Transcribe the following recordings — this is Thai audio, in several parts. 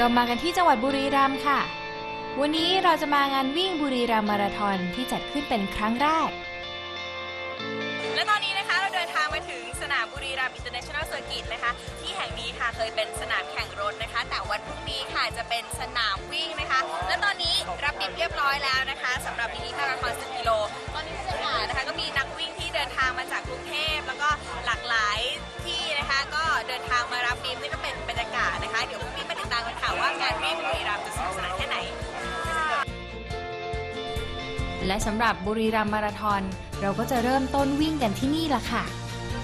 เรามากันที่จังหวัดบุรีรัมย์ค่ะ วันนี้เราจะมางานวิ่งบุรีรัมย์มาราธอนที่จัดขึ้นเป็นครั้งแรก และตอนนี้นะคะเราเดินทางมาถึงสนามบุรีรัมย์อินเตอร์เนชั่นแนลเซอร์กิตนะคะ ที่แห่งนี้ค่ะเคยเป็นสนามแข่งรถนะคะ แต่วันพรุ่งนี้ค่ะจะเป็นสนามวิ่งนะคะ และตอนนี้รับบิบเรียบร้อยแล้วนะคะสำหรับมินิมาราธอน10กิโล ตอนนี้บรรยากาศนะคะก็มีนักวิ่งที่เดินทางมาจากกรุงเทพแล้วก็หลากหลายที่นะคะ ก็เดินทางมารับบิบนี่ก็เป็นบรรยากาศนะคะ เดี๋ยวพรุ่งนี้มา ค่ะว่างานวิ่งบุรีรัมย์จะสนุกสนานแค่ไหน และสำหรับบุรีรัมย์มาราธอน เราก็จะเริ่มต้นวิ่งกันที่นี่ละค่ะ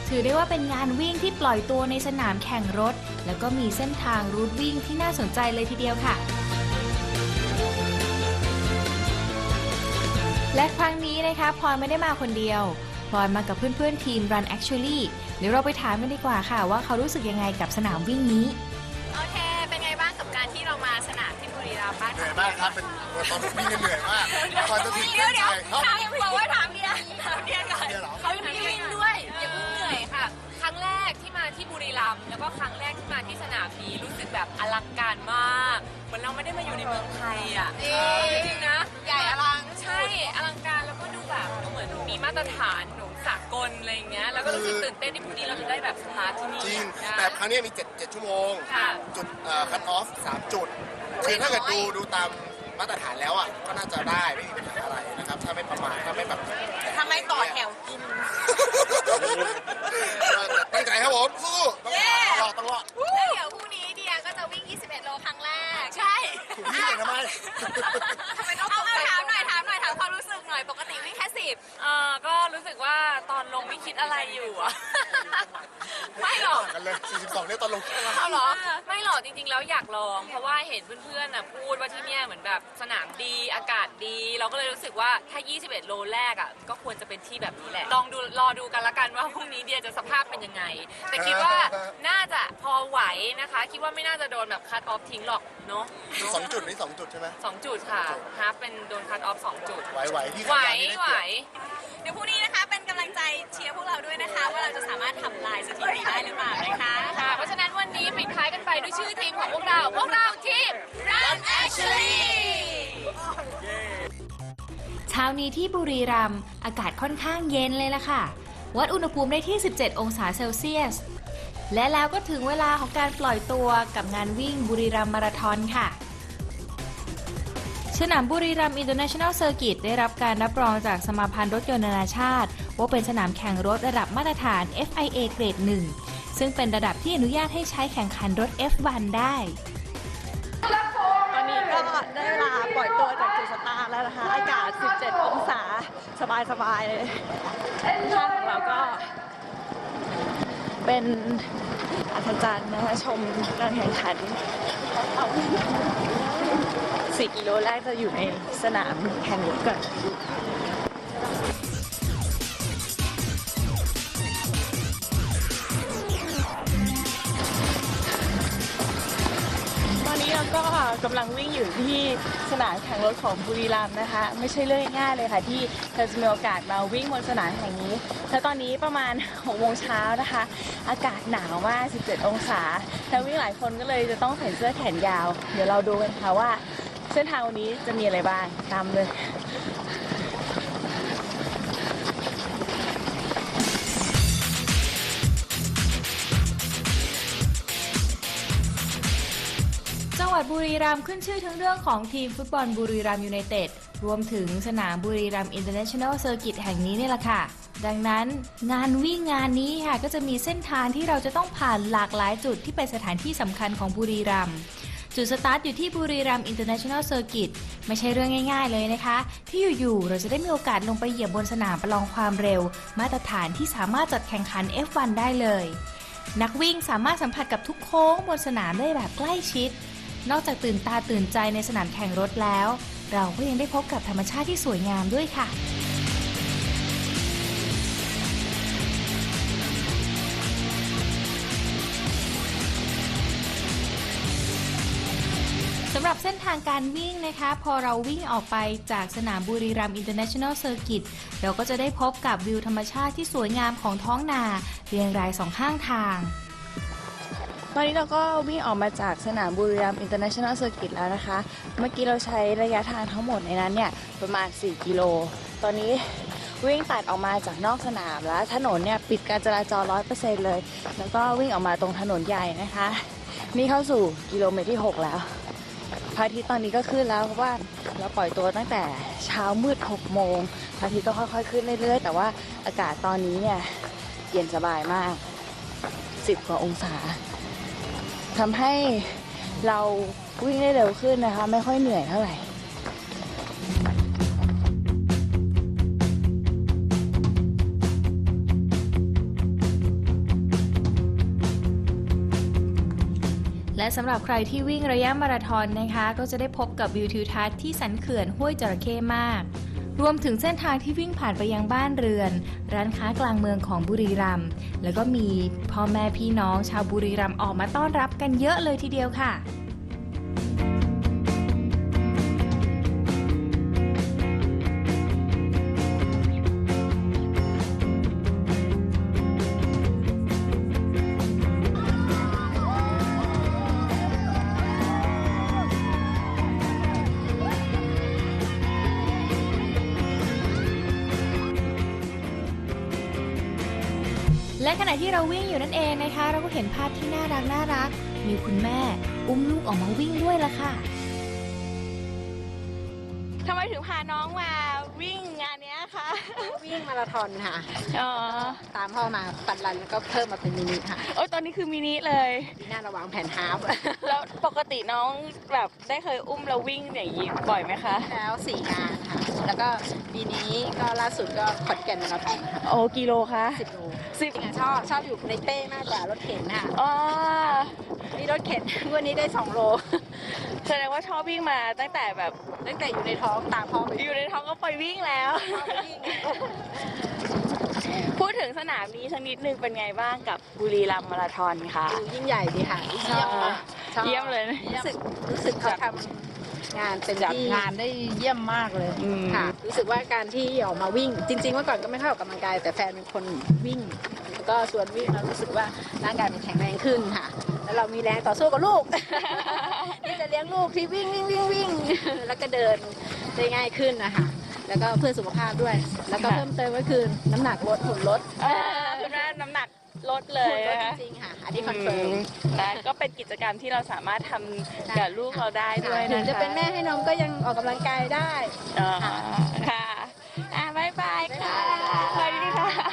ถือได้ว่าเป็นงานวิ่งที่ปล่อยตัวในสนามแข่งรถ แล้วก็มีเส้นทางรูทวิ่งที่น่าสนใจเลยทีเดียวค่ะ และครั้งนี้นะคะพลอยไม่ได้มาคนเดียวพลอยมากับเพื่อนๆทีม Run Actually เดี๋ยวเราไปถามกันดีกว่าค่ะ ว่าเขารู้สึกยังไงกับสนามวิ่งนี้ มย์บ้างเหนื่อยมากครับ เป็นตอนวิ่งเนี่ยเหนื่อยมากก่อนจะถึงเดี๋เส้ยวนเดี๋ยวชัยครับ ถามบอกว่าถามเดียถามเดียก่อนเดี๋ยวเหรอ เขายังไม่ได้วิ่งด้วยอย่าเพิ่งเหนื่อยค่ะ ครั้งแรกที่มาที่บุรีรัมย์แล้วก็ครั้งแรกที่มาที่สนามนี้รู้สึกแบบอลังการมากเหมือนเราไม่ได้มาอยู่ในเมืองไทยอะเออจริงๆนะใหญ่อลังใช่อลังการแล้วก็ดูแบบเหมือนมีมาตรฐานหนูสากลอะไรอย่างเงี้ยแล้วก็รู้สึกตื่นเต้นที่พรุ่งนี้เราจะได้แบบสตาร์ทที่นี่จริง นะ แต่ครั้งนี้มี 7 7 ชั่วโมง ค่ะ จุดคัตออฟ 3 จุด คือถ้าเกิดดูดูตามมาตรฐานแล้วอะก็น่าจะได้ไม่มีปัญหาอะไรนะครับ ถ้าไม่ประมาทถ้าไม่แบบทำไมต่อแถวกิน ตั้งใจครับผมสู้ต้ คิดอะไรอยู่อะ ไม่หรอก ต่างกันเลย 42 เนี่ยตอนลง เอาเหรอไม่หรอกจริงๆแล้วอยากลอง เพราะว่าเห็นเพื่อนๆน่ะพูดว่าที่เนี่ยเหมือนแบบสนามดีอากาศดี เราก็เลยรู้สึกว่าถ้า 21 โลแรกอะก็ควรจะเป็นที่แบบนี้แหละ ลองดูรอดูกันละกันว่าพรุ่งนี้เดียจะสภาพเป็นยังไง แต่คิดว่าน่าจะพอไหวนะคะ คิดว่าไม่น่าจะโดนแบบคัตออฟทิ้งหรอกเนาะสองจุดนี่สองจุดใช่ไหม สองจุดค่ะฮาฟเป็นโดนคัตออฟสองจุด ไหวไหวที่ไหวขยันนี่ได้ไหวเปรียบ เดี๋ยวพรุ่งนี้นะคะเป็นกำลังใจเชียร์พวกเราด้วยนะคะ ว่าเราจะสามารถทำลายสถิติได้หรือเปล่านะคะค่ะ เพราะฉะนั้นวันนี้ปิดท้ายกันไปด้วยชื่อทีมของพวกเรา พวกเราทีม Run Actually เช้านี้ที่บุรีรัมย์อากาศค่อนข้างเย็นเลยล่ะค่ะ วัดอุณหภูมิได้ที่ 17 องศาเซลเซียส และแล้วก็ถึงเวลาของการปล่อยตัวกับงานวิ่งบุรีรัมย์มาราธอนค่ะ สนามบุรีรัมย์อินเตอร์เนชั่นแนลเซอร์กิตได้รับการรับรองจากสมาพันธ์รถยนต์นานาชาติ ว่าเป็นสนามแข่งรถระดับมาตรฐาน FIA เกรด 1 ซึ่งเป็นระดับที่อนุญาตให้ใช้แข่งขันรถ F1 ได้ตอนนี้ก็ได้เวลาปล่อยตัวจากจุดสตาร์แล้วนะคะ อากาศ 17 องศา สบายๆเลยข้าของเราก็ เป็นอัศจรรย์นะคะชมการแข่งขัน 4 กิโลแรกจะอยู่ในสนามแข่งรถก่อน เราก็กำลังวิ่งอยู่ที่สนามแข่งรถของบุรีรัมย์นะคะ ไม่ใช่เรื่องง่ายเลยค่ะ ที่เราจะมีโอกาสมาวิ่งบนสนามแห่งนี้ และตอนนี้ประมาณ 6 โมงเช้านะคะ อากาศหนาวมาก 17 องศาแต่วิ่งหลายคนก็เลยจะต้องใส่เสื้อแขนยาว เดี๋ยวเราดูกันค่ะว่า เส้นทางวันนี้จะมีอะไรบ้างตามเลย บุรีรัมย์ขึ้นชื่อทั้งเรื่องของทีมฟุตบอลบุรีรัมย์ยูไนเต็ดรวมถึงสนามบุรีรัมย์อินเตอร์เนชั่นแนลเซอร์กิตแห่งนี้นี่แหละค่ะ ดังนั้นงานวิ่งงานนี้ค่ะก็จะมีเส้นทางที่เราจะต้องผ่านหลากหลายจุดที่เป็นสถานที่สำคัญของบุรีรัมย์จุดสตาร์ทอยู่ที่บุรีรัมย์อินเตอร์เนชั่นแนลเซอร์กิตไม่ใช่เรื่องง่ายๆเลยนะคะ ที่อยู่ๆเราจะได้มีโอกาสลงไปเหยียบบนสนามประลองความเร็ว มาตรฐานที่สามารถจัดแข่งขัน F1 ได้เลย นักวิ่งสามารถสัมผัสกับทุกโค้งบนสนามได้แบบใกล้ชิด นอกจากตื่นตาตื่นใจในสนามแข่งรถแล้ว เราก็ยังได้พบกับธรรมชาติที่สวยงามด้วยค่ะสำหรับเส้นทางการวิ่งนะคะ พอเราวิ่งออกไปจากสนามบุรีรัมย์อินเตอร์เนชั่นแนลเซอร์กิตเราก็จะได้พบกับวิวธรรมชาติที่สวยงามของท้องนา เรียงรายสองข้างทาง ตอนนี้เราก็วิ่งออกมาจากสนามบุรีรัมย์อินเตอร์เนชั่นแนลเซอร์กิตแล้วนะคะ เมื่อกี้เราใช้ระยะทางทั้งหมดในนั้นเนี่ย ประมาณ 4 กิโล ตอนนี้วิ่งตัดออกมาจากนอกสนามแล้ว ถนนเนี่ย ปิดการจราจร100%เลย แล้วก็วิ่งออกมาตรงถนนใหญ่นะคะ นี่เข้าสู่กิโลเมตรที่ 6 แล้วพระอาทิตย์ตอนนี้ก็ขึ้นแล้วเพราะว่าเราปล่อยตัวตั้งแต่เช้ามืด 6 โมงพระอาทิตย์ก็ค่อยๆขึ้นเรื่อยๆ แต่ว่าอากาศตอนนี้เนี่ยเย็นสบายมาก 10 กว่าองศา ทำให้เราวิ่งได้เร็วขึ้นนะคะ ไม่ค่อยเหนื่อยเท่าไหร่และสำหรับใครที่วิ่งระยะมาราธอนนะคะ ก็จะได้พบกับวิวทิวทัศน์ที่สันเขื่อนห้วยจระเข้มาก รวมถึงเส้นทางที่วิ่งผ่านไปยังบ้านเรือน ร้านค้ากลางเมืองของบุรีรัมย์แล้วก็มีพ่อแม่พี่น้องชาวบุรีรัมย์ออกมาต้อนรับกันเยอะเลยทีเดียวค่ะ และขณะที่เราวิ่งอยู่นั่นเองนะคะ เราก็เห็นภาพที่น่ารักน่ารัก มีคุณแม่ อุ้มลูกออกมาวิ่งด้วยละค่ะทำไมถึงพาน้องมาวิ่งงานเนี้ยคะวิ่งมาราธอนค่ะ อ๋อตามพ่อมาปันรันแล้วก็เพิ่มมาเป็นมินิค่ะโอ้ยตอนนี้คือมินิเลยปีหน้าระวังแผนฮาฟแล้วปกติน้องแบบได้เคยอุ้มแล้ววิ่งอย่างนี้บ่อยไหมคะ แล้วสี่งานค่ะ แล้วก็ปีนี้ก็ล่าสุดก็ขอนแก่นมาราธอนค่ะโอ้กิโลคะสิบโลสิบจริงๆชอบชอบอยู่ในเป้มากกว่ารถเข็นค่ะอ๋อมีรถเข็นวันนี้ได้สองโล แสดงว่าชอบวิ่งมาตั้งแต่แบบตั้งแต่อยู่ในท้องตามพ่อไปอยู่ในท้องก็ไปวิ่งแล้ว ชอบวิ่งพูดถึงสนามนี้สักนิดนึงเป็นไงบ้างกับบุรีรัมย์มาราธอนคะ ดูยิ่งใหญ่ดีค่ะเยี่ยมมากชอบเยี่ยมเลยนะรู้สึกรู้สึกเขาทำ งานเต็มจัดที่งานได้เยี่ยมมากเลยอืมค่ะ รู้สึกว่าการที่ออกมาวิ่ง จริงๆเมื่อก่อนก็ไม่ค่อยออกกำลังกาย แต่แฟนเป็นคนวิ่งแล้วก็ชวนวิ่งเรารู้สึกว่าร่างกายมันแข็งแรงขึ้นค่ะ แล้วเรามีแรงต่อสู้กับลูก ที่จะเลี้ยงลูกที่วิ่งวิ่งวิ่งวิ่งแล้วก็เดินได้ง่ายขึ้นนะคะแล้วก็เพื่อสุขภาพด้วย แล้วก็เพิ่มเติมก็คือน้ำหนักลดหุ่นลดอ่าคุณแม่น้ำหนัก ลดเลยหุ่นลดนะคะจริงๆค่ะ อันนี้คอนเฟิร์มนะก็เป็นกิจกรรมที่เราสามารถทำกับลูกเราได้ด้วยถึนะงคะจะเป็นแม่ให้นมก็ยังออกกำลังกายได้ อ๋อค่ะ อะบายบายค่ะ สวัสดีค่ะ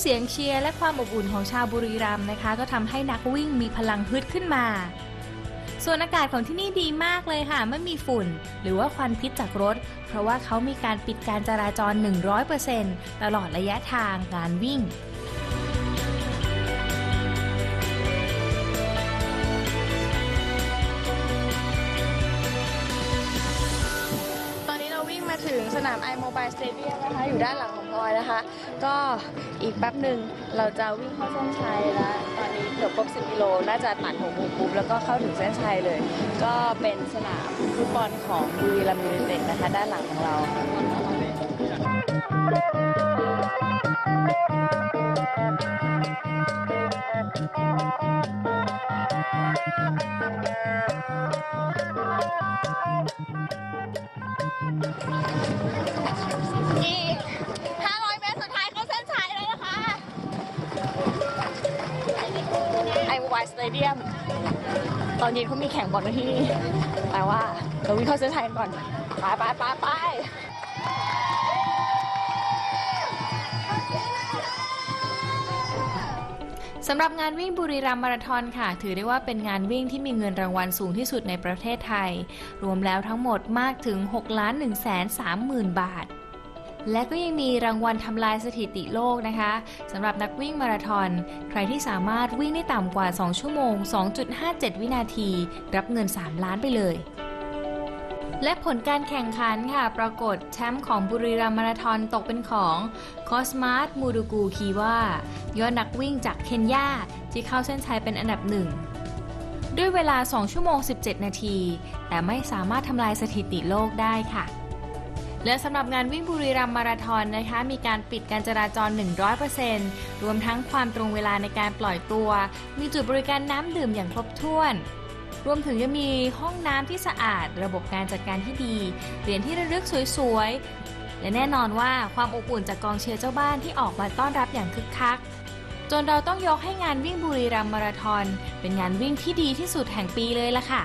เสียงเชียร์และความอบอุ่นของชาวบุรีรัมย์นะคะ ก็ทำให้นักวิ่งมีพลังฮึดขึ้นมา ส่วนอากาศของที่นี่ดีมากเลยค่ะ ไม่มีฝุ่น หรือว่าควันพิษจากรถ เพราะว่าเขามีการปิดการจราจร 100%ตลอดระยะทางการวิ่ง ถึงสนามไอโมบายสเตเดียมนะคะ อยู่ด้านหลังของพลอยนะคะ ก็อีกแป๊บหนึ่งเราจะวิ่งเข้าเส้นชัยแล้ว ตอนนี้เกือบครบ 10 กิโล น่าจะตัดหกโมงปุ๊บแล้วก็เข้าถึงเส้นชัยเลย ก็เป็นสนามฟุตบอลของบุรีรัมย์ยูไนเต็ดนะคะ ด้านหลังของเราายสเตเดียม ตอนเย็นเขามีแข่งบอลที่นี่ แต่ว่าเราวิ่งเข้าเส้นชัยก่อน ไปไปไปไปสำหรับงานวิ่งบุรีรัมย์มาราธอนค่ะ ถือได้ว่าเป็นงานวิ่งที่มีเงินรางวัลสูงที่สุดในประเทศไทย รวมแล้วทั้งหมดมากถึง 6 ล้าน1แสน3หมื่นบาท และก็ยังมีรางวัลทำลายสถิติโลกนะคะสำหรับนักวิ่งมาราธอน ใครที่สามารถวิ่งได้ต่ำกว่า 2 ชั่วโมง 2.57 วินาที รับเงิน 3 ล้านไปเลยและผลการแข่งขันค่ะ ปรากฏแชมป์ของบุรีรัมย์มาราธอนตกเป็นของคอสมาร์ m มูดูกูคีว่ายอดนักวิ่งจากเคนยาที่เข้าเส้นชัยเป็นอันดับหนึ่ง ด้วยเวลา 2 ชั่วโมง 17 นาที แต่ไม่สามารถทำลายสถิติโลกได้ค่ะ และสำหรับงานวิ่งบุรีรัมย์มาราธอนนะคะ มีการปิดการจราจร 100%รวมทั้งความตรงเวลาในการปล่อยตัว มีจุดบริการน้ำดื่มอย่างครบถ้วน รวมถึงยังมีห้องน้ำที่สะอาด ระบบการจัดการที่ดี เหรียญที่ระลึกสวยๆ และแน่นอนว่าความอบอุ่นจากกองเชียร์เจ้าบ้านที่ออกมาต้อนรับอย่างคึกคัก จนเราต้องยกให้งานวิ่งบุรีรัมย์มาราธอนเป็นงานวิ่งที่ดีที่สุดแห่งปีเลยล่ะค่ะ